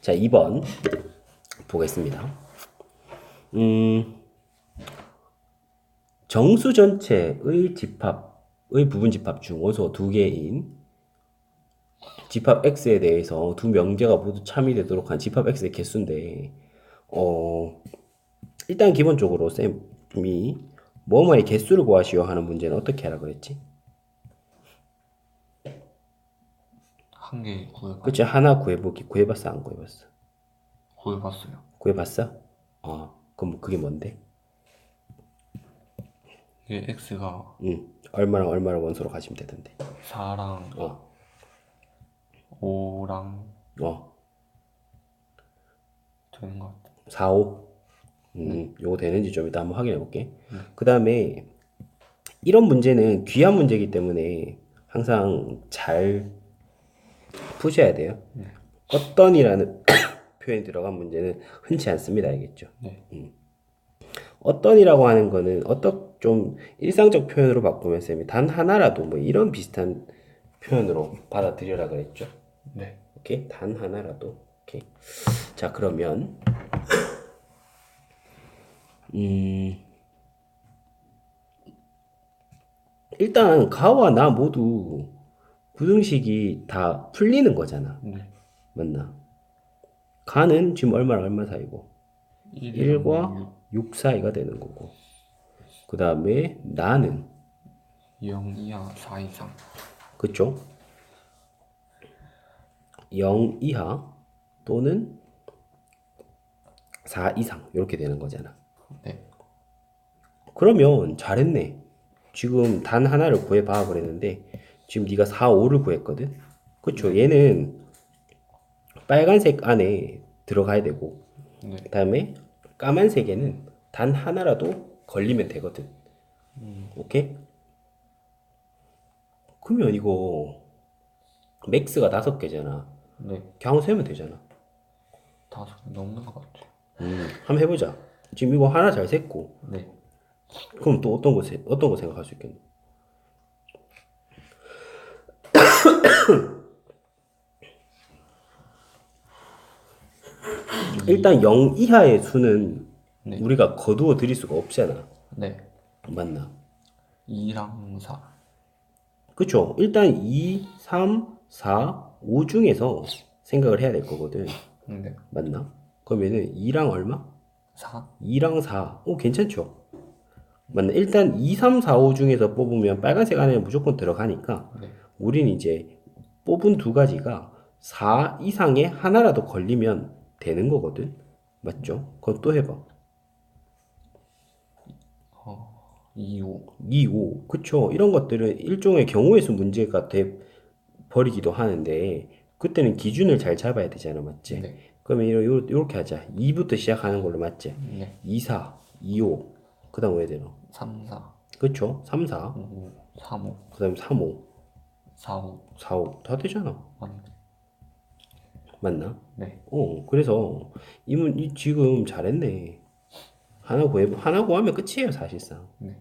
자, 2번 보겠습니다. 음, 정수 전체의 집합의 부분 집합 중 원소 두 개인 집합 x에 대해서 두 명제가 모두 참이 되도록 한 집합 x의 개수인데 어 일단 기본적으로 쌤이 뭐뭐의 개수를 구하시오 하는 문제는 어떻게 하라 그랬지? 한 개 구해봐 그치 하나 구해보기 구해봤어 안 구해봤어? 구해봤어요. 구해봤어? 어 그럼 그게 뭔데? 이게 x가 응 얼마랑 얼마를 원소로 가시면 되던데 4랑 어 5랑 어, 되는 것 같아. 4, 5. 음, 요거 되는지 좀 이따 한번 확인해 볼게. 그 다음에 이런 문제는 귀한 문제이기 때문에 항상 잘 푸셔야 돼요. 어떤이라는 표현이 들어간 문제는 흔치 않습니다. 알겠죠? 네. 어떤이라고 하는 거는 어떤 좀 일상적 표현으로 바꾸면 쌤이 단 하나라도 뭐 이런 비슷한 표현으로 받아들여라 그랬죠? 네. 오케이 단 하나라도 오케이 자 그러면 음 일단 가와 나 모두 부등식이 다 풀리는 거잖아 네. 맞나 가는 지금 얼마랑 얼마 사이고 1과 6 사이가 되는 거고 그 다음에 나는 0 이하 4 이상. 그쵸? 0 이하 또는 4 이상 이렇게 되는 거잖아. 네. 그러면 잘했네. 지금 단 하나를 구해봐 그랬는데 지금 네가 4, 5를 구했거든. 그쵸? 얘는 빨간색 안에 들어가야 되고 네. 그 다음에 까만색에는 단 하나라도 걸리면 되거든. 오케이? 그러면 이거 맥스가 다섯 개잖아. 네. 그냥 세면 되잖아. 다섯 개 넘는 것 같아요. 음, 한번 해보자. 지금 이거 하나 잘 셌고, 네. 그럼 또 어떤 거 세, 어떤 거 생각할 수 있겠노? 일단 0 이하의 수는 네. 우리가 거두어 드릴 수가 없잖아. 네. 맞나? 2랑 4. 그쵸? 일단 2, 3, 4, 5 중에서 생각을 해야 될 거거든. 네. 맞나? 그러면은 2랑 얼마? 4. 2랑 4. 오, 괜찮죠? 맞나? 일단 2, 3, 4, 5 중에서 뽑으면 빨간색 안에는 무조건 들어가니까 네. 우리는 이제 뽑은 두 가지가 4 이상의 하나라도 걸리면 되는 거거든. 맞죠? 그럼 또 해봐. 어, 2, 5. 2, 5. 그쵸. 이런 것들은 일종의 경우의 수 문제가 돼 버리기도 하는데 그때는 기준을 잘 잡아야 되잖아. 맞지? 네. 그러면 요- 요렇게 하자. 2부터 시작하는 걸로 맞지? 네. 2, 4, 2, 5. 그 다음 왜 되노? 3, 4. 그쵸? 3, 4. 5, 3, 5. 그 다음 3, 5. 4, 5. 4, 5. 다 되잖아. 맞네. 맞나? 네. 어, 그래서 이문 이 지금 잘했네. 하나 구해 하나 구하면 끝이에요, 사실상. 네.